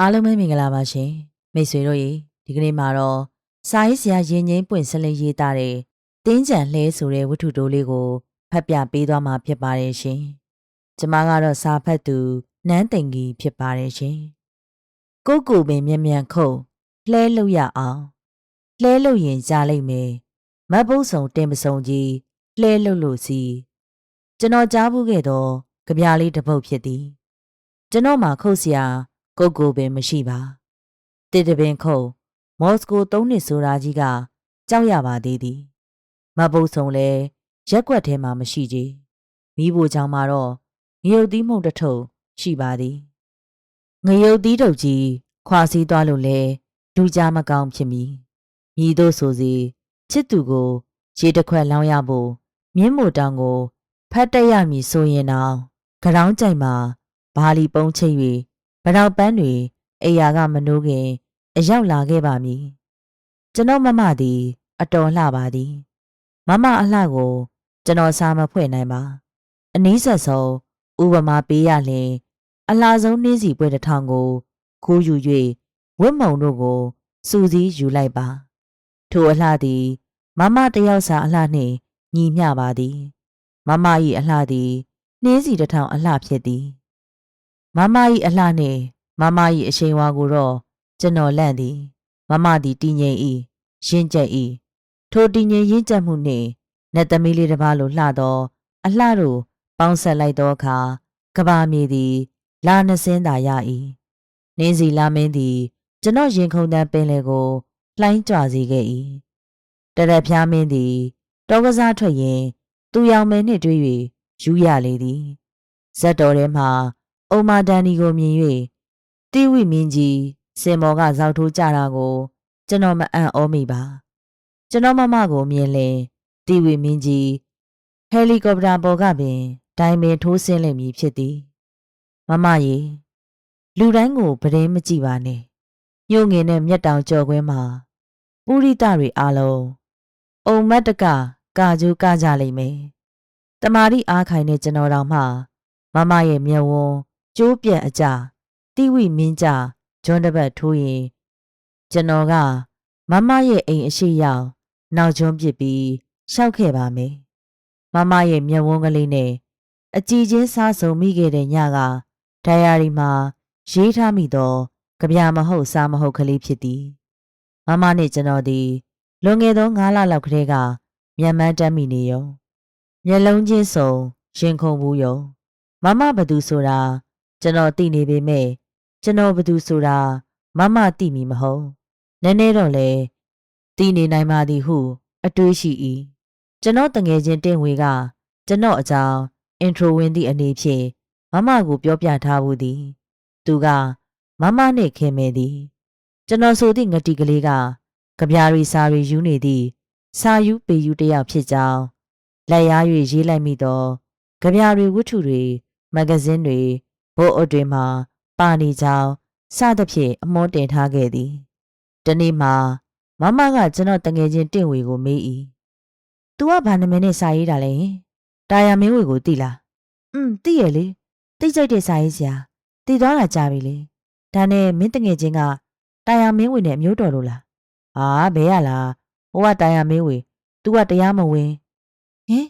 အားလုံးပဲမင်္ဂလာပါရှင်မိတ်ဆွေတို့ရေဒီကနေ့မှာတော့စာရေးဆရာရင်ငိမ့်ပွင့်ဆက်လက်ရေးသားတဲ့တင်းကြံလှဲဆိုတဲ့ဝတ္ထုတိုးလေးကိုဖတ်ပြပေးသွားမှာဖြစ်ပါတယ်ရှင်ကျမကတော့စာဖတ်သူနန်းသိင်ကြီးဖြစ်ပါတယ်ရှင်ကိုကိုပင်မြန်မြန်ခုတ်လှဲလို့ရအောင်လှဲလို့ရင်ကြားလိုက်မယ်မတ်ပုတ်ဆောင်တင်ပစုံကြီးလှဲလို့လို့စီကျွန်တော်ကြားဘူးခဲ့တော့ကြပြားလေးတစ်ပုတ်ဖြစ်သည်ကျွန်တော်မှခုတ်ဆရာ ကိုကိုပင်မရှိပါတစ်တပင်ခုံမော်စကိုသုံးနှစ်ဆိုတာကြီးကကြောက်ရပါသေးသည်မပုတ်ဆုံလဲရက်ွက်ထဲမှာမရှိကြီးမိဖို့ကြောင့်မှာတော့ငရုတ်သီးမှုန့်တစ်ထုပ်ရှိပါသည်ငရုတ်သီးတုပ်ကြီးခွာစည်းသွားလို့လဲလူကြမကောင်းဖြစ်မည်မြည်တို့ဆိုစီချစ်သူကိုရေတစ်ခွက်လောင်းရဖို့မြင်းမိုတောင်ကိုဖတ်တက်ရမည်ဆိုရင်တော့ကရောင်းကြိုက်မှာဘာလီပုံးချိတ်၍ ဗရောက်ပန်းတွေအိယာကမနိုးခင် အရောက်လာခဲ့ပါမည်ကျွန်တော်မမသည် အတော်လှပါသည် မမအလှကို ကျွန်တော်စာမဖွဲ့နိုင်ပါအနည်းဆက်ဆုံးဥပမာပေးရလျင် အလှဆုံးနှင်းစီပွဲတစ်ထောင်ကိုခိုးယူ၍ဝတ်မုံတို့ကိုစူစည်းယူလိုက်ပါ ထိုအလှသည် မမတယောက်စာအလှနှင့်ညီမျှပါသည် မမ၏အလှသည်နှင်းစီတစ်ထောင်အလှဖြစ်သည် မမ၏အလှနှင့်မမ၏အရှိန်ဝါကိုတော့ကျွန်တော်လန့်သည်မမသည်တည်ငြိမ်၏ရင့်ကျက်၏ထိုတည်ငြိမ်ရင့်ကျက်မှုနှင့်နတ်သမီးလေးတစ်ပါးလိုလှသော အလှတို့ပေါင်းဆက်လိုက်သောအခါကဘာမြေသည်လာနှစင်းသာရ၏နင်းစီလာမင်းသည် ကျွန်တော်ရင်ခုန်တန်းပင်လေကိုလှိုင်းကြွစေခဲ့၏တရက်ဖျားမင်းသည်တောကစားထွက်ရင် သူရောင်မဲနှင့်တွေ့၍ယူရလေသည်ဇက်တော်ထဲမှ အုံမာဒန်နီကိုမြင်၍တိဝိမင်းကြီးစင်မော်ကဇောက်ထိုးကြတာကို ကျွန်တော်မအံ့ဩမိပါ ကျွန်တော်မမကိုမြင်လင်တိဝိမင်းကြီးဟယ်လီကော်ပတာပေါ်ကပင်ဒိုင်ပင်ထိုးဆင်းလိမ့်မည်ဖြစ်သည်မမရေလူတိုင်းကိုပဒင်းမကြည့်ပါနဲ့ညို့ငင်တဲ့မျက်တောင်ကြော်ခွင်းမှာပုရိသတွေအားလုံးအုံမတ်တကကာကျိုးကကြလိမ့်မယ်တမာတိအားခိုင်တဲ့ကျွန်တော်တော်မှမမရဲ့မျက်ဝန်း ကျိုးပြက်အကြတိဝိမင်းကြဂျွန်းတပတ်ထိုးရင်ကျွန်တော်ကမမရဲ့အိမ်အရှိရောက်နောက်ကျွန်းပစ်ပြီးရှောက်ခဲ့ပါမယ်မမရဲ့မျက်ဝန်းကလေးနဲ့အကြည်ချင်းစားဆုံမိခဲ့တဲ့ညကဒိုင်ယာရီမှာရေးထားမိသောကြပြမဟုတ်စားမဟုတ်ကလေးဖြစ်သည်မမနဲ့ကျွန်တော်သည်လွန်ခဲ့သော9လလောက်ကတည်းကမြန်မာတမ်းမိနေရောမျက်လုံးချင်းစုံရင်ခုန်ဘူးရောမမဘသူဆိုတာ ကျွန်တော်သိနေပေမဲ့ကျွန်တော်ဘသူဆိုတာမမသိမီမဟုတ်နည်းနည်းတော့လေသိနေနိုင်ပါသည်ဟု အတွေးရှိ၏ကျွန်တော်တငယ်ချင်းတင့်ဝေကကျွန်တော်အကြောင်းအင်ထရိုဝင်သည့်အနေဖြင့်မမကိုပြောပြထားဘူးသည် သူကမမနှင့်ခင်မဲသည်ကျွန်တော်ဆိုသည့်ငတိကလေးကကြပြာရီစာရီယူနေသည့်စာယူပေယူတယောက်ဖြစ်ကြောင်းလက်ရား၍ရေးလိုက်မိသောကြပြာရီဝတ္ထုတွေမဂဇင်းတွေ ဘို့အုပ်တွေမှာပါနေကြောင်းစသဖြင့်အမွှန်းတင်ထားခဲ့သည်။ဒီနေ့မှာမမကကျွန်တော်တငယ်ချင်းတင့်ဝေကိုမေး၏။ "तू ကဘာနာမည်နဲ့စာရေးတာလဲ။တာယာမင်းဝေကိုသိလား။""อืมသိရလေ။သိကြိုက်တဲ့စာရေးဆရာ။သိသွားတာကြာပြီလေ။ဒါနဲ့မင်းတငယ်ချင်းကတာယာမင်းဝေနဲ့အမျိုးတော်လို့လား။ဟာဘဲရလား။ဟိုကတာယာမင်းဝေ။ तू ကတရားမဝင်။ဟင်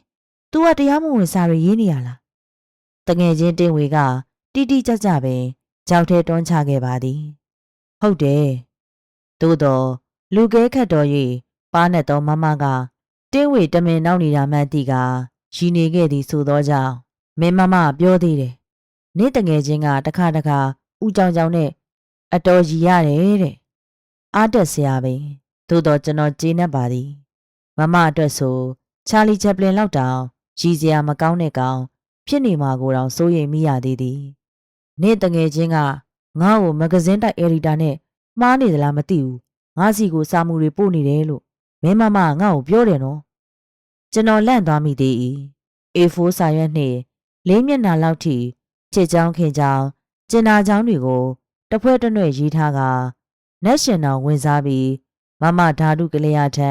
तू ကတရားမဝင်စာတွေရေးနေရလား။တငယ်ချင်းတင့်ဝေက တိတိကျကျပဲကြောက်ထဲတွန်းချခဲ့ပါသည်ဟုတ်တယ်သို့တော့လူကဲခတ်တော်၍ပါနဲ့သောမမကတင်းဝေတမင်နောက်နေတာမှန်သည့်ကရီနေခဲ့သည်ဆိုသောကြောင့်မင်းမမပြောသေးတယ်နေ့တငယ်ချင်းကတခါတခါဥကြောင်ကြောင်နဲ့အတော်ရီရတယ်တဲ့အားတက်စရာပဲသို့တော့ကျွန်တော်ကျေနပ်ပါသည်မမအတွက်ဆိုချာလီချက်ပလင်လောက်တောင်ရည်စရာမကောင်းတဲ့ကောင်ဖြစ်နေမှာကိုတောင်စိုးရိမ်မိရသေးသည် နေ့တငယ်ချင်းကငါ့ကိုမဂဇင်းတိုက်အယ်ဒီတာနဲ့မှားနေသလားမသိဘူးငါစီကိုစာမှုတွေပို့နေတယ်လို့မင်းမမငါ့ကိုပြောတယ်နော်ကျွန်တော်လန့်သွားမိသေး၏ A4 စာရွက်နှင့်လေးမျက်နှာလောက်ထိချစ်ချောင်းခင်ချောင်းကျင်နာချောင်းတွေကိုတဖွဲတနွဲ့ရေးထားကနက်ရှင်တော်ဝင်စားပြီးမမဓာတုကလေးရထံ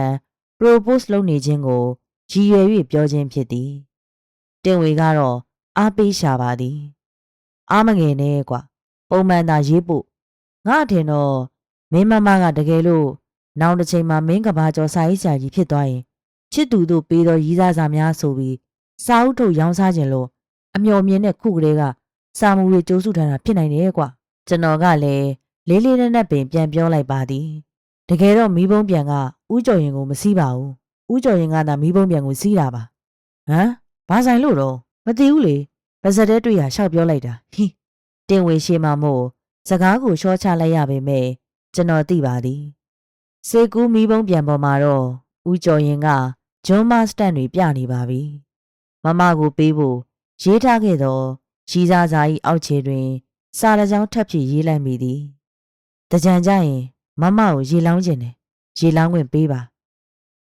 propose လုပ်နေခြင်းကိုရည်ရွယ်၍ပြောခြင်းဖြစ်သည်တင်ဝေကတော့အားပေးရှာပါသည် အားမငယ်နဲ့ကွာပုံမှန်သာရေးဖို့ငါအထင်တော့မင်းမမကတကယ်လို့နောင်တစ်ချိန်မှာမင်းကဘာကျော်စာရေးဆရာကြီးဖြစ်သွားရင်ချစ်သူတို့ပေးသောရီးစားစာများဆိုပြီးစာအုပ်ထုတ်ရောင်းစားခြင်းလို့အမျော်မြင်တဲ့ခုကလေးကစာမူတွေကြိုးစုထားတာဖြစ်နိုင်တယ်ကွာကျွန်တော်ကလည်းလေးလေးနက်နက်ပင်ပြန်ပြောလိုက်ပါသည်တကယ်တော့မီးဘုံပြန်ကဥကျော်ရင်ကိုမစည်းပါဘူးဥကျော်ရင်ကသာမီးဘုံပြန်ကိုစီးတာပါဟမ်ဘာဆိုင်လို့တော့မသိဘူးလေ ပါဇက်တဲတွေ့ရရှောက်ပြောလိုက်တာဟင်းတင်ဝေရှိမှမို့စကားကိုရှော့ချလိုက်ရပေမဲ့ကျွန်တော်သိပါသည်စေကူးမီးဘုံပြန်ပေါ်မှာတော့ဥကျော်ရင်ကဂျွန်မစတန်တွေပြနေပါပြီမမကိုပေးဖို့ရေးထားခဲ့တော့ရီစားစာ၏အောက်ခြေတွင် စာတစ်ကြောင်းထပ်ဖြည့်ရေးလိုက်မိသည်တကြံကြရင်မမကိုရေလောင်းခြင်းနဲ့ရေလောင်းခွင့်ပေးပါ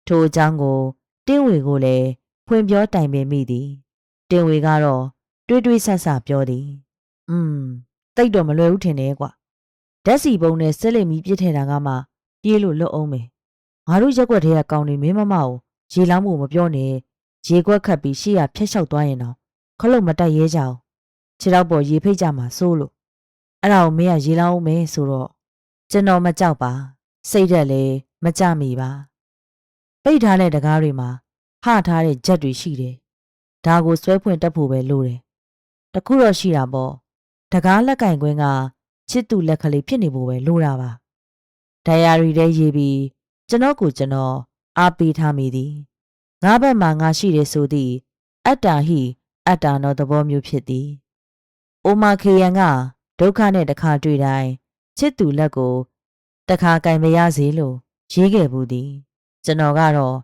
ထိုအကြောင်းကို တင်းဝေကိုလည်းဖွင့်ပြောတိုင်ပင်မိသည် တင်ဝေကတော့ တွေးတွေးဆဆပြောသည်อืมတိတ်တော့မလွယ်ဘူးထင်တယ်ကွာဓာတ်စီပုံနဲ့ဆက်လက်မီပြစ်ထည့်တာကမှပြေးလို့လွတ်အောင်မယ်ငါတို့ရက်ွက်ထဲကကောင်းနေမင်းမမကိုရေလောင်းမှုမပြောနဲ့ရေကွက်ခတ်ပြီးရှေ့ရဖျက်လျှောက်သွားရင်တော့ခလုတ်မတက်ရဲကြအောင်ခြေတော့ပေါ်ရေဖိတ်ကြမှာစိုးလို့အဲ့ဒါကိုမင်းကရေလောင်းအောင်မယ်ဆိုတော့ကျွန်တော်မကြောက်ပါစိတ်သက်လည်းမကြမိပါပိတ်ထားတဲ့တကားတွေမှာဟထားတဲ့ဂျက်တွေရှိတယ်ဒါကိုဆွဲဖွင့်တက်ဖို့ပဲလိုတယ် တခုတော့ရှိတာပေါ့တကားလက်ကင်ကွင်းကချစ်သူလက်ကလေးဖြစ်နေဖို့ပဲလိုတာပါဒိုင်ယာရီထဲရေးပြီးကျွန်တော်ကိုကျွန်တော်အားပေးထားမိသည်ငါဘက်မှာငါရှိတယ်ဆိုသည့်အတ္တာဟိအတ္တာနောသဘောမျိုးဖြစ်သည်အိုမာခေယံကဒုက္ခနဲ့တခါတွေ့တိုင်းချစ်သူလက်ကိုတခါကင်မရစေလို့ရေးခဲ့ဘူးသည်ကျွန်တော်ကတော့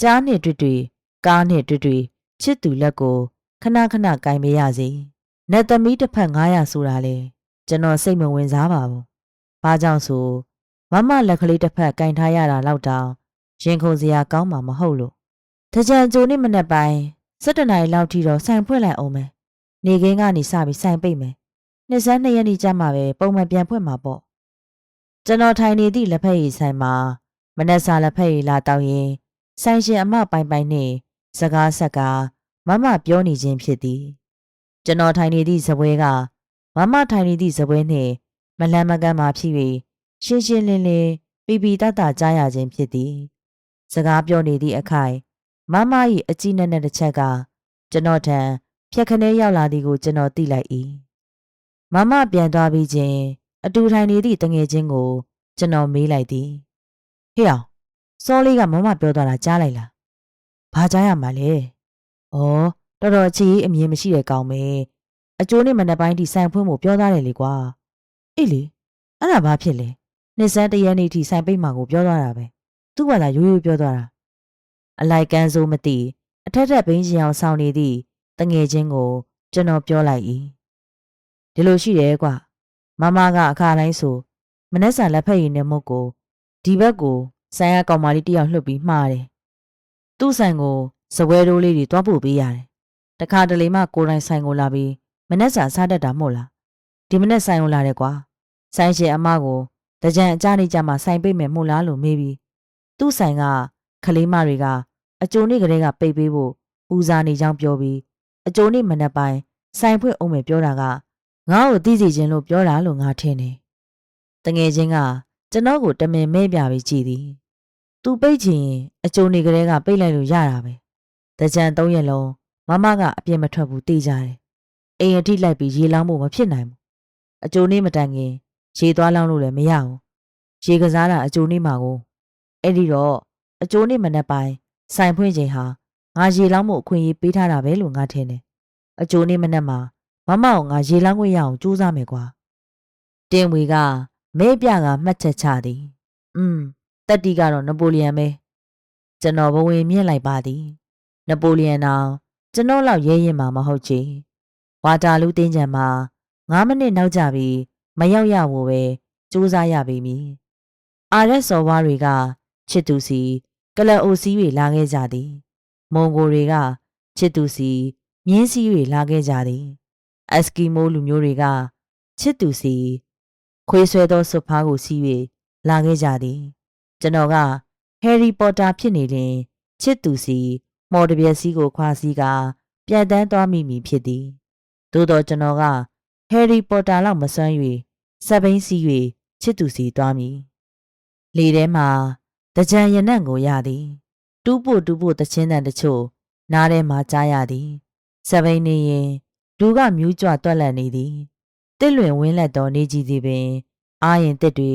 ကြားနဲ့တွေ့တွေ့ကားနဲ့တွေ့တွေ့ချစ်သူလက်ကိုခဏခဏကင်မရစေ နတ်သမီးတစ်ဖက်900ဆိုတာလေကျွန်တော်စိတ်မဝင်စားပါဘူးဘာကြောင့်ဆိုမမလက်ကလေးတစ်ဖက်ကင်ထားရတာလောက်တောင်ရင်ခုန်စရာကောင်းမှာမဟုတ်လို့တကြံကြိုနေ့မနေ့ပိုင်း7နာရီလောက်ထိတော့ဆိုင်ဖွင့်လိုက်အောင်မယ်နေခင်းကနေစပြီးဆိုင်ပိတ်မယ်နှစ်စန်းနှစ်ရက်နေကြမှာပဲပုံမှန်ပြန်ဖွင့်မှာပေါ့ကျွန်တော်ထိုင်နေသည့်လက်ဖက်ရည်ဆိုင်မှာမနက်စာလက်ဖက်ရည်လာတောင်းရင်ဆိုင်ရှင်အမပိုင်ပိုင်နှင့်စကားဆက်ကားမမပြောနေခြင်းဖြစ်သည် ကျွန်တော်ထိုင်နေသည့်ဇပွဲကမမထိုင်နေသည့်ဇပွဲနှင့်မလန်းမကန်းမှဖြစ်၍ရှင်းရှင်းလင်းလင်းပီပီတတကြားရခြင်းဖြစ်သည် စကားပြောနေသည့်အခိုင်မမ၏အကြည့်နဲ့တဲ့တစ်ချက်ကကျွန်တော်ထံဖြက်ခနဲရောက်လာသည်ကိုကျွန်တော်သိလိုက်၏မမပြန်သွားပြီးချင်းအတူထိုင်နေသည့်တငယ်ချင်းကို ကျွန်တော်မေးလိုက်သည်ဟေ့အောင်စောလေးကမမပြောသွားတာကြားလိုက်လားဘာကြားရမှာလဲဩ တော်တော်ချီအမြင်မရှိတဲ့ကောင်ပဲအကျိုးနဲ့မနှက်ပိုင်းထိဆိုင်ဖွင့်ဖို့ပြောသားတယ်လေကွာအေးလေအဲ့ဒါဘာဖြစ်လဲနှစ်စန်းတရက်နေ့ထိဆိုင်ပိတ်မှာကိုပြောသွားတာပဲသူ့ဘာသာရိုးရိုးပြောသွားတာအလိုက်ကန်းစိုးမသိအထက်ထက်ဘင်းရှင်အောင်ဆောင်နေသည့်တငယ်ချင်းကိုကျွန်တော်ပြောလိုက်၏ဒီလိုရှိတယ်ကွာမမကအခါတိုင်းဆိုမနှက်ဆန်လက်ဖက်ရည်နဲ့မုတ်ကိုဒီဘက်ကိုဆိုင်ရကောင်မလေးတယောက်လှုပ်ပြီးမှားတယ်သူ့ဆိုင်ကိုဇပွဲတိုးလေးတွေတွားပို့ပေးရတယ် တခါတလေမှကိုယ်တိုင်ဆိုင်ကိုလာပြီးမနှက်ဆန်စားတတ်တာမဟုတ်လားဒီမနှက်ဆိုင်ကိုလာတယ်ကွာဆိုင်ရှင်အမကိုတကြံအကြနေကြမှာဆိုင်ပိတ်မယ်မို့လားလို့မေးပြီးသူ့ဆိုင်ကခလေးမတွေကအကျိုးနေ့ကလေးကပိတ်ပေးဖို့ပူဇာနေကြောင်းပြောပြီးအကျိုးနေ့မနက်ပိုင်းဆိုင်ဖွင့်အောင်မယ်ပြောတာကငါ့ကိုသိစီခြင်းလို့ပြောတာလို့ငါထင်တယ်။တငယ်ချင်းကကျွန်တော်ကိုတမင်မဲပြပြီးကြည်သည်။ "तू ပိတ်ချင်ရင်အကျိုးနေ့ကလေးကပိတ်လိုက်လို့ရတာပဲ။တကြံသုံးရက်လုံး မမကအပြစ်မထွက်ဘူးသိကြတယ်။အိမ်အထိလိုက်ပြီးရေလောင်းဖို့မဖြစ်နိုင်ဘူး။အကျိုးနေ့မတိုင်ခင်ရေသွားလောင်းလို့လည်းမရဘူး။ရေကစားတာအကျိုးနေ့မှာကိုအဲ့ဒီတော့အကျိုးနေ့မနေ့ပိုင်းဆိုင်ဖွင့်ချိန်ဟာငါရေလောင်းမှုအခွင့်အရေးပေးထားတာပဲလို့ငါထင်တယ်။အကျိုးနေ့မနေ့မှာမမအောင်ငါရေလောင်းခွင့်ရအောင်ကြိုးစားမယ်ကွာ။တင်ဝေကမဲပြကမှတ်ချက်ချသည်။อืมတက်တီကတော့နပိုလီယန်ပဲ။ကျွန်တော်ဘဝင်မြင့်လိုက်ပါသည်။နပိုလီယန်အောင် ကျွန်တော်လောက်ရဲရင်မှာမဟုတ်ချေ။ဝါတာလူတင်းကြံမှာ9မိနစ်နောက်ကြပြီးမရောက်ရဘူးပဲစူးစမ်းရပြီမည်။အာရက်စော်ဝါတွေကချစ်သူစီကလအိုစီးတွေလာခဲ့ကြသည် မွန်ဂိုတွေကချစ်သူစီမြင်းစီးတွေလာခဲ့ကြသည်အစကီမိုလူမျိုးတွေကချစ်သူစီခွေးဆွဲသောစွဖားကိုစီး၍လာခဲ့ကြသည် ကျွန်တော်ကဟယ်ရီပေါတာဖြစ်နေရင်ချစ်သူစီ မော်တပြက်စီးကိုခွာစီးကပြတ်တန်းသွားမိမိဖြစ်သည်သို့တော့ကျွန်တော်ကဟယ်ရီပေါတာလောက်မစွမ်း၍စက်ဘိန်းစီး၍ချစ်သူစီသွားမည်လေထဲမှာတကြံရနံ့ကိုရသည်တူးဖို့တူးဖို့တချင်းတန်တချို့နားထဲမှာကြားရသည်စပိန်နေရင်လူကမြူးကြွတွက်လက်နေသည်တစ်လွင်ဝင်းလက်တော်နေကြည်သည်ပင် အာရင်တစ်တွေ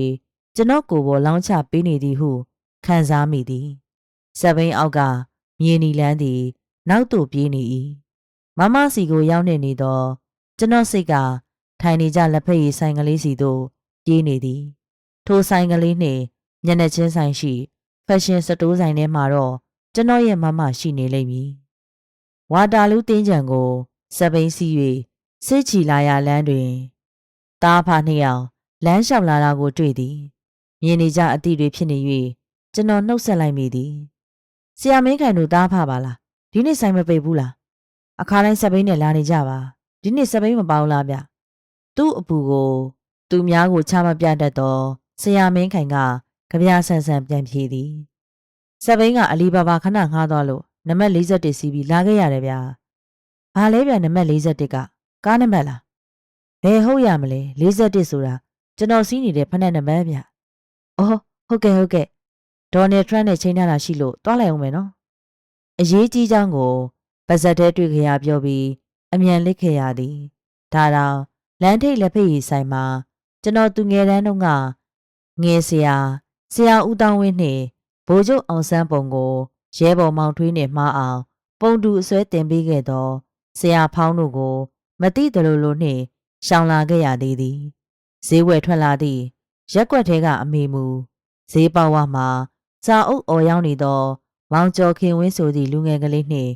ကျွန်တော်ကိုယ်ပေါ်လောင်းချပေးနေသည်ဟုခံစားမိသည်စပိန်အောက်က မြေနီလန်းသည် နောက်သို့ပြေးနေ၏မမစီကိုရောက်နေနေသောကျွန်တော်စိတ်ကထိုင်နေကြလက်ဖက်ရည်ဆိုင်ကလေးစီသို့ပြေးနေသည် ထိုဆိုင်ကလေးနှင့်မျက်နှာချင်းဆိုင်ရှိ ဖက်ရှင်စတိုးဆိုင်ထဲမှာတော့ကျွန်တော်ရဲ့မမရှိနေလိမ့်မည်ဝါတာလူးတင်းကြံကိုစပိန်စီ၍စစ်ချီလာရလမ်းတွင်တားဖာနှစ်ယောက်လမ်းလျှောက်လာတာကိုတွေ့သည်မြင်နေကြအသည့်တွေဖြစ်နေ၍ကျွန်တော်နှုတ်ဆက်လိုက်မိသည် ဆရာမင်းခိုင်တို့တားဖာပါလားဒီနေ့ဆိုင်မပိတ်ဘူးလားအခါတိုင်းစပိန်နဲ့လာနေကြပါဒီနေ့စပိန်မပေါလားဗျသူ့အပူကို သူများကိုချမပြတတ်သောဆရာမင်းခိုင်ကကြပြဆန်ဆန်ပြန်ဖြေသည်စပိန်ကအလီဘာဘာခဏငှားသွားလို့နံပါတ်41စီးပြီးလာခဲ့ရတယ်ဗျာဘာလဲဗျာနံပါတ်41ကကားနံပါတ်လားဘယ်ဟုတ်ရမလဲ41ဆိုတာကျွန်တော်စီးနေတဲ့ဖက်နဲ့နံပါတ်ဗျာအော်ဟုတ်ကဲ့ဟုတ်ကဲ့ ဒေါ်နယ်ထရန့်နဲ့ချိန်ထားတာရှိလို့တွားလိုက်အောင်မယ်နော်အရေးကြီးကြောင်းကိုပါဇက်တဲတွေ့ခရပြောပြီးအမြန်လစ်ခဲ့ရသည်ဒါတော့လမ်းထိပ်လက်ဖက်ရည်ဆိုင်မှာကျွန်တော်သူငယ်တန်းတုန်းကငယ်ဆရာဆရာဦးတောင်းဝင်းနှင့်ဘိုးချုပ်အောင်ဆန်းပုံကိုရဲဘော်မောင်ထွေးနှင့်မှားအောင် ပုံတူအစွဲတင်ပေးခဲ့သောဆရာဖောင်းတို့ကို မတိတလို့လို့နှင့်ရှောင်လာခဲ့ရသေးသည်ဈေးဝယ်ထွက်လာသည့်ရက်ွက်ထဲကအမေမူဈေးပေါဝါမှာ စာအုပ်အော်ရောက်နေသောမောင်ကျော်ခင်ဝင်းဆိုသည့်လူငယ်ကလေးနှင့်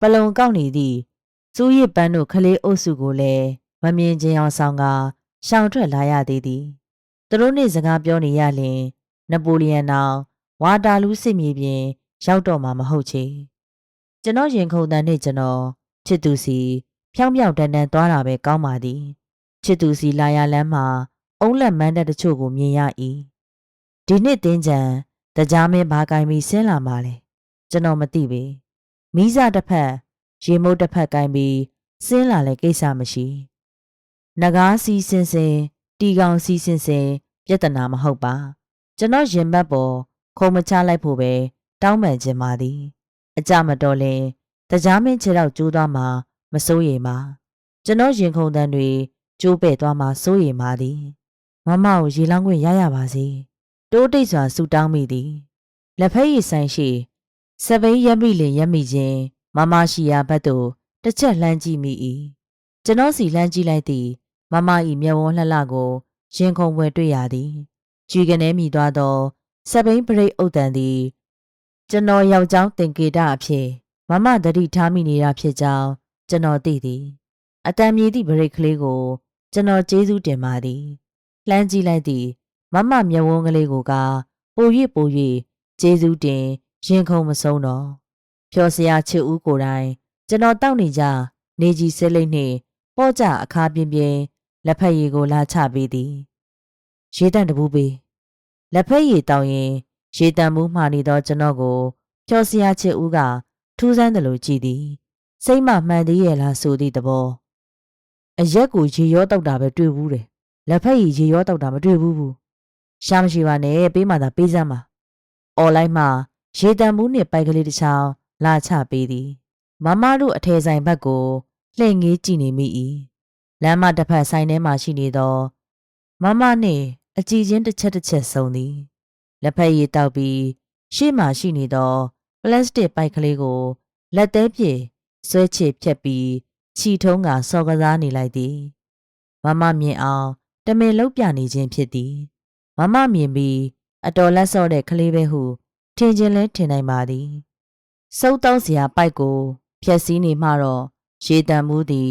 ပလုံကောက်နေသည့်စူးရစ်ပန်းတို့ခလေးအုပ်စုကိုလည်းမမြင်ချင်းအောင်ဆောင်ကရှောင်ထွက်လာရသေးသည်သူတို့နှင့်စကားပြောနေရလျင်နပိုလီယံနောင်ဝါတာလူးစစ်မြေပြင်ရောက်တော့မှာမဟုတ်ချေကျွန်တော်ရင်ခုန်တန်နဲ့ကျွန်တော်ချစ်သူစီဖြောင်းဖြောင်းတန်တန်သွားတာပဲကောင်းပါသည်ချစ်သူစီလာရလမ်းမှာအုံးလက်မန်းတဲ့တချို့ကိုမြင်ရ၏ဒီနှစ်တင်းကြံ တကြားမင်းဘာကိုင်းပြီးဆင်းလာမှလဲကျွန်တော်မသိပေမိစားတစ်ဖက်ရေမုတ်တစ်ဖက်ကိုင်းပြီးဆင်းလာလဲကိစ္စမရှိနဂါးစီစင်စင်တီကောင်စီစင်စင်ပြဿနာမဟုတ်ပါကျွန်တော်ရင်ဘတ်ပေါ်ခုံမချလိုက်ဖို့ပဲတောင်းပန်ခြင်းပါသည်အကြမတော်လဲတကြားမင်းခြေတော့ကျိုးသွားမှာမစိုးရိမ်ပါကျွန်တော်ရင်ခုန်တန်းတွေကျိုးပဲ့သွားမှာစိုးရိမ်ပါသည်မမကိုရေလောင်းခွင့်ရရပါစေ တိုးတိတ်စွာဆူတောင်းမိသည်လက်ဖက်ရည်ဆိုင်ရှိစပိန်ရက်မိလင်ရက်မိခြင်းမမရှိရာဘက်သို့တစ်ချက်လှမ်းကြည့်မိ၏ကျွန်တော်စီလှမ်းကြည့်လိုက်သည်မမ၏မျက်ဝန်းလှလှကိုရင်ခုန်ပွဲတွေ့ရသည်ကြည်ကနေမိသွားသောစပိန်ပရိတ်အုပ်တန်သည်ကျွန်တော်ယောက်ျောင်းတင်ကေတအဖြစ်မမတတိထားမိနေတာဖြစ်ကြောင်းကျွန်တော်သိသည်အတန်မြေသည့်ပရိတ်ကလေးကို ကျွန်တော်ကျေးဇူးတင်ပါသည်လှမ်းကြည့်လိုက်သည် မမမျက်ဝန်းကလေးကိုကပို၍ပို၍ကျေးဇူးတင်ရင်ခုန်မဆုံးတော့ဖြော်စရာချစ်ဦးကိုယ်တိုင် ကျွန်တော်တောက်နေကြနေကြီးစဲလိမ့်နှင့်ပေါ့ကြအခါပြင်းပြင်းလက်ဖက်ရည်ကိုလာချပေးသည်ရေတန့်တပူးပေးလက်ဖက်ရည်တောင်းရင်ရေတန့်မှုမှားနေသောကျွန်တော်ကိုဖြော်စရာချစ်ဦးကထူးဆန်းတယ်လို့ကြည်သည်စိတ်မမှန်သေးရဲ့လားဆိုသည့်သဘောအရက်ကိုရေရောတောက်တာပဲတွေ့ဘူးတယ်လက်ဖက်ရည်ရေရောတောက်တာမတွေ့ဘူးဘူး ရှာမရှိပါနဲ့ပေးမှသာပေးစမ်းပါအွန်လိုင်းမှာရေတံမှုနဲ့ပိုက်ကလေးတစ်ချောင်းလာချပေးသည်မမတို့အထယ်ဆိုင်ဘက်ကိုလှည့်ငေးကြည့်နေမိ၏လမ်းမတစ်ဖက်ဆိုင်ထဲမှာရှိနေသောမမနှင့်အကြည်ချင်းတစ်ချက်တစ်ချက်ဆုံသည်လက်ဖက်ရည်တောက်ပြီးရှေ့မှာရှိနေသောပလတ်စတစ်ပိုက်ကလေးကိုလက်သေးဖြင့်ဆွဲချစ်ဖြတ်ပြီးခြီထုံးကစော်ကစားနေလိုက်သည်မမမြင်အောင်တမင်လှုပ်ပြနေခြင်းဖြစ်သည် မမမြင်ပြီးအတော်လက်စော့တဲ့ကလေးပဲဟုထင်ခြင်းလဲထင်နိုင်ပါသည်စုပ်တောက်စရာပိုက်ကိုဖြက်စီးနေမှတော့ရေတံမှုသည်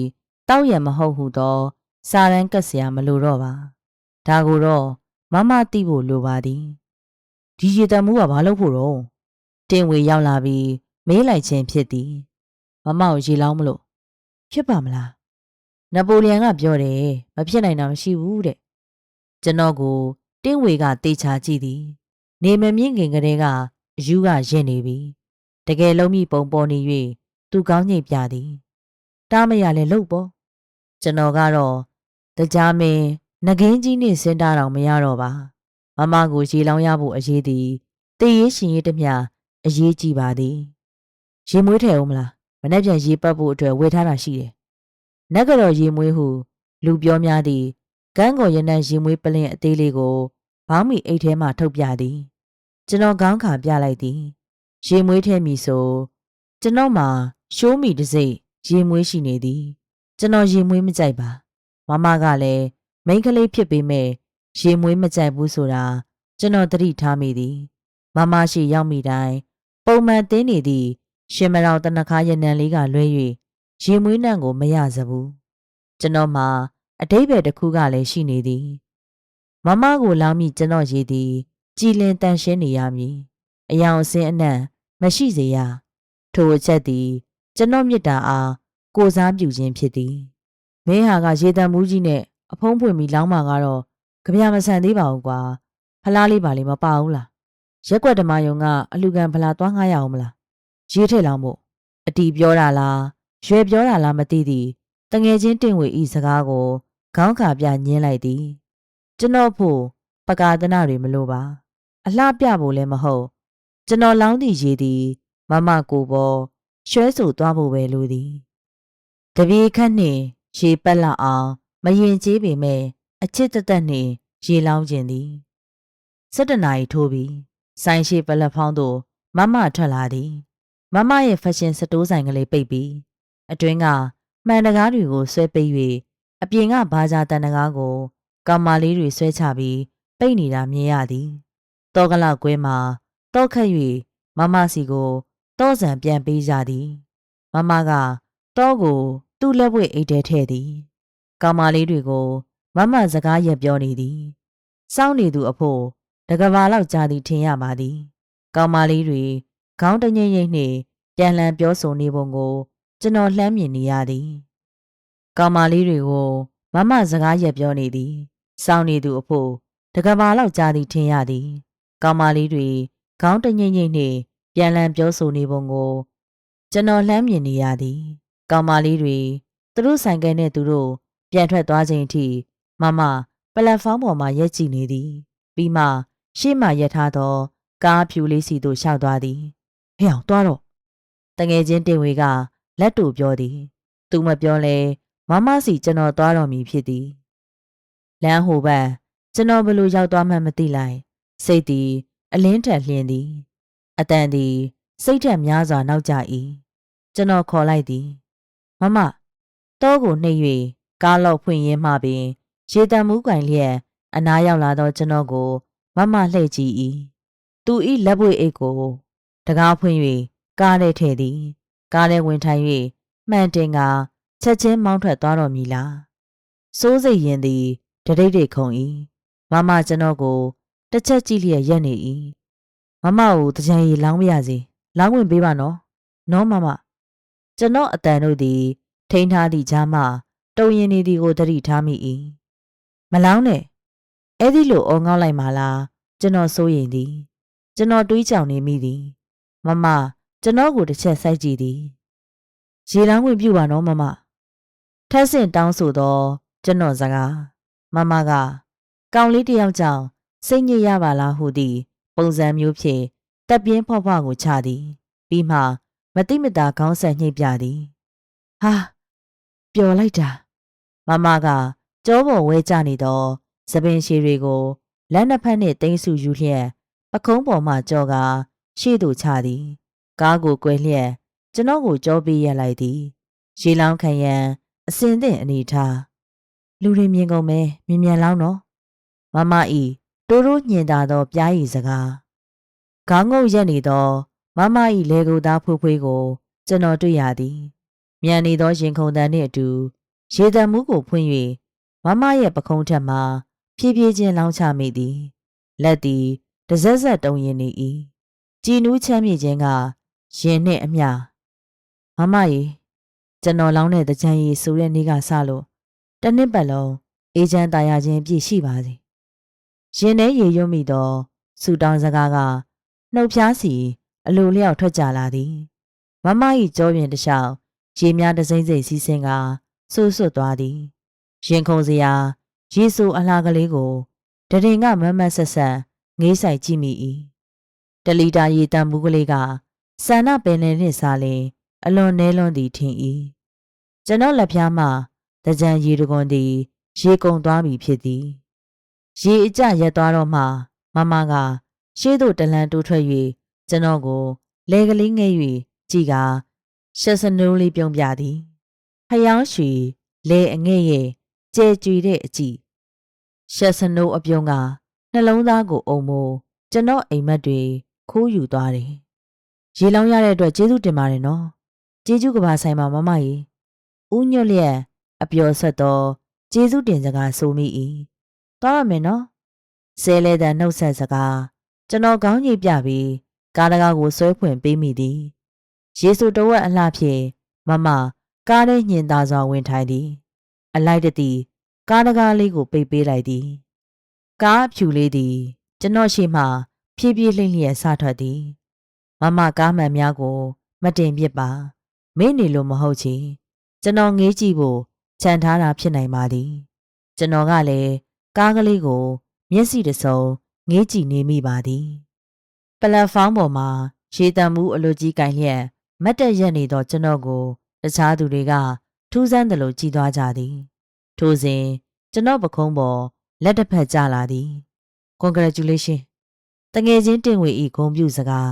တောက်ရမဟုတ်ဟုသော စာရန်ကက်စရာမလိုတော့ပါဒါကိုတော့မမသိဖို့လိုပါသည်ဒီရေတံမှုကဘာလို့ဖို့တော့တင်ဝေရောက်လာပြီးမေးလိုက်ခြင်းဖြစ်သည်မမကိုရေလောင်းမလို့ဖြစ်ပါမလားနပိုလီယံကပြောတယ်မဖြစ်နိုင်တာမရှိဘူးတဲ့ကျွန်တော်ကို တင်းဝေကတေချာကြည့်သည် နေမမြင့်ခင်ကလေးကအယူကရင်နေပြီတကယ်လုံးမိပုံပေါ်နေ၍သူကောင်းညိတ်ပြသည်တားမရလဲလှုပ်ပေါ်ကျွန်တော်ကတော့တကြားမင်းငကင်းကြီးနှင့်စင်တာတော်မရတော့ပါမမကိုရေလောင်းရဖို့အရေးသည်တည်ရေးရှင်ရေးတမျှအရေးကြီးပါသည်ရေမွေးထည့်အောင်မလားမနေ့ပြန်ရေပတ်ဖို့အတွက်ဝေထားတာရှိတယ်နက်ကတော့ရေမွေးဟု လူပြောများသည် ကန်းကော်ရနံရေမွေးပလင်အသေးလေးကိုဘောင်းမီအိတ်ထဲမှထုတ်ပြသည်ကျွန်တော်ခေါင်းခါပြလိုက်သည်ရေမွေးထဲမီဆိုကျွန်တော်မှာရှိုးမီတစ်စိတ်ရေမွေးရှိနေသည် ကျွန်တော်ရေမွေးမကြိုက်ပါမမကလည်းမိန်းကလေးဖြစ်ပေမဲ့ရေမွေးမကြိုက်ဘူးဆိုတာကျွန်တော်သတိထားမိသည်မမရှိရောက်မိတိုင်းပုံမှန်တင်းနေသည့်ရှင်မတော်တနခါရနံလေးကလွဲ၍ရေမွေးနှံကိုမရစဘူးကျွန်တော်မှာ အတိတ်ပဲတစ်ခုကလည်းရှိနေသည်မမကိုလောင်းမိကျွန်တော်ရည်သည် ကြည်လင်တန်ရှင်းနေရမည်အယောင်အစင်းအနှံ့မရှိစေရထိုအချက်သည် ကျွန်တော်မြစ်တာအားကိုစားပြုခြင်းဖြစ်သည်မင်းဟာကရေတံမူးကြီးနဲ့အဖုံးဖွင့်ပြီးလောင်းမှာကတော့ကြပြမဆန်သေးပါဘူးကွာဖလားလေးပါလေးမပါဘူးလားရက်ွက်ဓမ္မယုံကအလူကံဖလားသွားငှားရအောင်မလားရေးထည့်လောင်းမို့အတီပြောတာလားရွယ်ပြောတာလားမသိသည်တငယ်ချင်းတင့်ဝေဤစကားကို ခေါင်းခါပြညင်းလိုက်သည်ကျွန်တော်ဖို့ပကာသနာတွေမလိုပါအလှပြဖို့လည်းမဟုတ်ကျွန်တော်လောင်းသည့်ရေသည်မမကိုပေါ်ရွှဲဆိုသွားဖို့ပဲလိုသည်တပြေခန့်နှင့်ရေပက်လောက်အောင်မရင်ကျေးပေမဲ့အချစ်တသက်နှင့်ရေလောင်းခြင်းသည်၁၇နာရီထိုးပြီးဆိုင်ရှိပလက်ဖောင်းသို့မမထွက်လာသည်မမရဲ့ဖက်ရှင်စတိုးဆိုင်ကလေးပိတ်ပြီးအတွင်းကမှန်တကားတွေကိုဆွဲပိတ်၍ အပြင်ကဘာသာတန်တကားကိုကောင်မလေးတွေဆွဲချပြီးပိတ်နေတာမြင်ရသည်တောကလောက်ကွဲမှာတောခတ်၍မမစီကိုတောဆန်ပြန်ပေးကြသည် မမကတောကိုသူ့လက်ဝဲအိတ်ထဲထည့်သည်ကောင်မလေးတွေကိုမမစကားရက်ပြောနေသည်စောင်းနေသူအဖို့တကဘာလောက်ကြာသည်ထင်ရပါသည်ကောင်မလေးတွေခေါင်းတငိမ့်ငိမ့်နှင့်ပြန်လည်ပြောဆိုနေပုံကို ကျွန်တော်လှမ်းမြင်နေရသည် ကောင်မလေးတွေကိုမမစကားရက်ပြောနေသည်စောင်းနေသူအဖို့တကဘာလောက်ကြာသည်ထင်ရသည်ကောင်မလေးတွေခေါင်းတငိမ့်ငိမ့်နှင့်ပြန်လည်ပြောဆိုနေပုံကို ကျွန်တော်လှမ်းမြင်နေရသည်ကောင်မလေးတွေသူတို့ဆိုင်ကဲနဲ့သူတို့ပြန်ထွက်သွားချိန်အထိမမပလက်ဖောင်းပေါ်မှာရက်ကြည့်နေသည်ပြီးမှရှေ့မှရက်ထားသောကားဖြူလေးစီသို့ရှောက်သွားသည်ဟဲ့အောင်သွားတော့တငယ်ချင်းတင်ဝေကလက်တူပြောသည် သူမပြောလဲ မမစီကျွန်တော်သွားတော်မူဖြစ်သည်လမ်းဟိုဘက်ကျွန်တော်ဘလို့ရောက်သွားမှမသိလိုက်စိတ်သည်အလင်းထက်လျင်သည်အတန်သည်စိတ်ထက်များစွာနောက်ကျ၏ကျွန်တော်ခေါ်လိုက်သည်မမတောကိုနှိပ်၍ကားလောက်ဖွင့်ရင်းမှပင်ရေတံမူးကင်လျက်အနားရောက်လာသောကျွန်တော်ကိုမမလှည့်ကြည့်၏သူ၏လက်ပွေအိတ်ကိုတကားဖွင့်၍ကားထဲထည့်သည် ကားထဲဝင်ထိုင်၍မှန်တင်က ချက်ချင်းမောင်းထွက်သွားတော်မူလားစိုးစိတ်ရင်သည်တရိတ်ရိတ်ခုံ၏မမကျွန်တော်ကိုတစ်ချက်ကြည့်လျက်ရက်နေ၏မမကိုတကြံရီလောင်းမရစေလောင်းဝင်ပေးပါနော်နော်မမကျွန်တော်အတန်တို့သည်ထိန်းထားသည့်ကြားမှတုံရင်နေသည်ကိုသတိထားမိ၏မလောင်းနဲ့အဲ့ဒီလိုအော်ငေါက်လိုက်မှလားကျွန်တော်စိုးရိမ်သည် ကျွန်တော်တွေးကြောင်နေမိသည်မမကျွန်တော်ကိုတစ်ချက်စိုက်ကြည့်သည်ရေလောင်းဝင်ပြူပါနော်မမ ထက်ဆင့်တောင်းဆိုတော့ကျွန်တော်စကားမမက ကောင်လေးတယောက်ကြောင့်စိတ်ညစ်ရပါလားဟုသည် ပုံစံမျိုးဖြင့်တက်ပြင်းဖော့ဖော့ကိုချသည် ပြီးမှမတိမတာခေါင်းဆက်ညှိပ်ပြသည်ဟာပျော်လိုက်တာမမကကြောပေါ်ဝဲကြနေတော့သပင်ရှည်တွေကိုလက်နှစ်ဖက်နှင့်တင်းစုယူလျက်ပခုံးပေါ်မှကြောကရှေ့သို့ချသည် ကားကိုကွယ်လျက်ကျွန်တော်ကိုကြောပေးရလိုက်သည်ရေလောင်းခံရန် အစင်သင့်အနေထားလူတွေမြင်ကုန်မဲမြင်မြန်လောင်းတော့မမဤတိုးတိုးညင်သာသောပြားရည်စကားခေါင်းငုပ်ရက်နေသောမမဤလေကိုသားဖွေးဖွေးကို ကျွန်တော်တွေ့ရသည်မြန်နေသောရင်ခုန်တန်နှင့်အတူရေတံမှုကိုဖွင့်၍မမရဲ့ပခုံးထက်မှဖြည်းဖြည်းချင်းလောင်းချမိသည်လက်သည်တစက်ဆက်တုံရင်နေ၏ကြည်နူးချမ်းမြေခြင်းကရင်နှင့်အမျှမမကြီး ကျွန်တော်လောင်းတဲ့တကြံရီဆိုတဲ့နေ့ကစလို့တနစ်ပတ်လုံးအေဂျန်တာယာခြင်းပြည့်ရှိပါစေရင်ထဲရေရွတ်မိသောစူတောင်းစကားကနှုတ်ဖျားစီအလိုလျောက်ထွက်ကြလာသည်မမ၏ကြောပြင်တစ်လျှောက်ရေများတစိမ့်စိမ့်စီးဆင်းကဆူဆွတ်သွားသည်ရင်ခုန်စရာရေဆူအလှကလေးကိုတရင်ကမမတ်ဆက်ဆက်ငေးဆိုင်ကြည့်မိ၏တလီတာရေတံမူးကလေးကဆန္ဒပင်လယ်နှင့်စားလင်အလွန်နဲလွန်သည်ထင်၏ ကျွန်တော်လက်ဖျားမှတကြံရေတကွန်သည်ရေကုန်သွားပြီဖြစ်သည်ရေအကျရက်သွားတော့မှမမကရှေးသို့တလန်တိုးထွက်၍ကျွန်တော်ကိုလဲကလေးငဲ့၍ကြည်ကရှက်စနိုးလေးပြုံးပြသည်ဖျောင်းရွှေလဲအငဲ့ရဲ့ကျဲကြွေတဲ့အကြည့်ရှက်စနိုးအပြုံးကနှလုံးသားကိုအုံမိုးကျွန်တော်အိမ်မက်တွေခိုးယူသွားတယ်ရေလောင်းရတဲ့အတွက်ကျေးဇူးတင်ပါတယ်နော်ကျေးဇူးကဘာဆိုင်မှာမမကြီး ဦးညွတ်လျက်အပျော်ဆက်သောကျေးဇူးတင်စကားဆိုမိ၏သွားရမယ်နော်ဆဲလဲတဲ့နှုတ်ဆက်စကားကျွန်တော်ကောင်းကြီးပြပြီးကားတကားကိုဆွဲဖွင့်ပေးမိသည်ယေစုတဝက်အလှဖြင့်မမကားထဲညင်သာစွာဝင်ထိုင်သည်အလိုက်တသည်ကားတကားလေးကိုပိတ်ပေးလိုက်သည်ကားဖြူလေးသည်ကျွန်တော်ရှိမှဖြည်းဖြည်းလှိမ့်လျက်ဆထွက်သည်မမကားမှန်များကို မတင်ပြစ်ပါမင်းနေလို့မဟုတ်ချေ ကျွန်တော်ငေးကြည့်ဖို့ခြံထားတာဖြစ်နိုင်ပါသည်ကျွန်တော်ကလည်းကားကလေးကို မျက်စိတစ်စုံငေးကြည့်နေမိပါသည်ပလက်ဖောင်းပေါ်မှာရေတံမှုအလိုကြီးကင်လျက်မတ်တက်ရက်နေသောကျွန်တော်ကိုတခြားသူတွေက ထူးဆန်းတယ်လို့ကြည်သွားကြသည် ထို့စဉ်ကျွန်တော်ပခုံးပေါ်လက်တစ်ဖက်ကျလာသည် congratulation တငယ်ချင်းတင်ဝေဤဂုံပြုစကား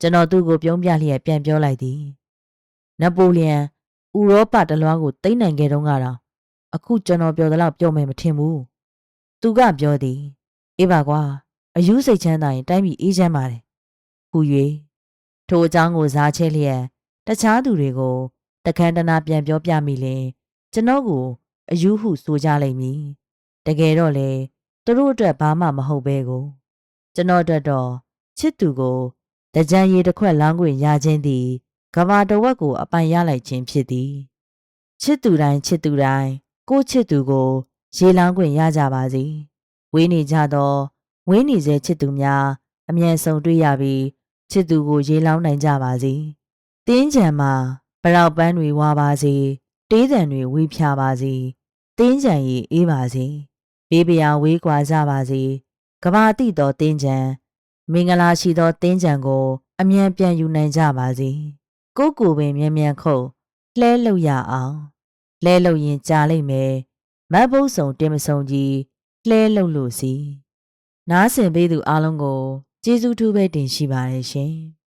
ကျွန်တော်သူ့ကိုပြုံးပြလျက်ပြန်ပြောလိုက်သည်နပိုလီယံ ဥရောပတလွားကိုသိမ့်နိုင်ခဲ့တုန်းကတော့အခုကျွန်တော်ပြောသလောက်ပြောမယ်မထင်ဘူးသူကပြောသည်အေးပါကွာအယူစိတ်ချမ်းသာရင်တိုင်းပြည်အေးချမ်းပါတယ်ဟူ၍ထိုအကြောင်းကိုစားချဲလျက်တခြားသူတွေကိုတခန်းတနာပြန်ပြောပြမိလင်ကျွန်တော်ကိုအယူဟုဆိုကြလိမ့်မည်တကယ်တော့လေသူတို့အတွက်ဘာမှမဟုတ်ပဲကိုကျွန်တော်အတွက်တော့ချစ်သူကိုတကြံရည်တစ်ခွက်လောင်းခွင့်ရခြင်းသည် ကဘာတဝက်ကို အပိုင်ရလိုက်ခြင်းဖြစ်သည်ချစ်သူတိုင်းချစ်သူတိုင်းကိုချစ်သူကို ရေလောင်းခွင့်ရကြပါစေဝေးနေကြသောဝေးနေစေချစ်သူများအမြန်ဆုံးတွေ့ရပြီးချစ်သူကိုရေလောင်းနိုင်ကြပါစေတင်းကြံမှာပရောက်ပန်းတွေဝါပါစေတေးတံတွေဝေးဖြာပါစေတင်းကြံရီအေးပါစေဘေးပရာဝေးကွာကြပါစေကဘာတိသောတင်းကြံမင်္ဂလာရှိသောတင်းကြံကို အမြန်ပြန်ယူနိုင်ကြပါစေ ကိုကိုပင်မြန်မြန်ခုတ်လှဲလို့ရအောင်လှဲလို့ရင်ကြာလိမ့်မယ်မတ်ဘုတ်ဆောင်တင်မဆောင်ကြီးလှဲလို့လို့စီနားဆင်ပေးသူအားလုံးကိုကျေးဇူးထူးပဲတင်ရှိပါတယ်ရှင်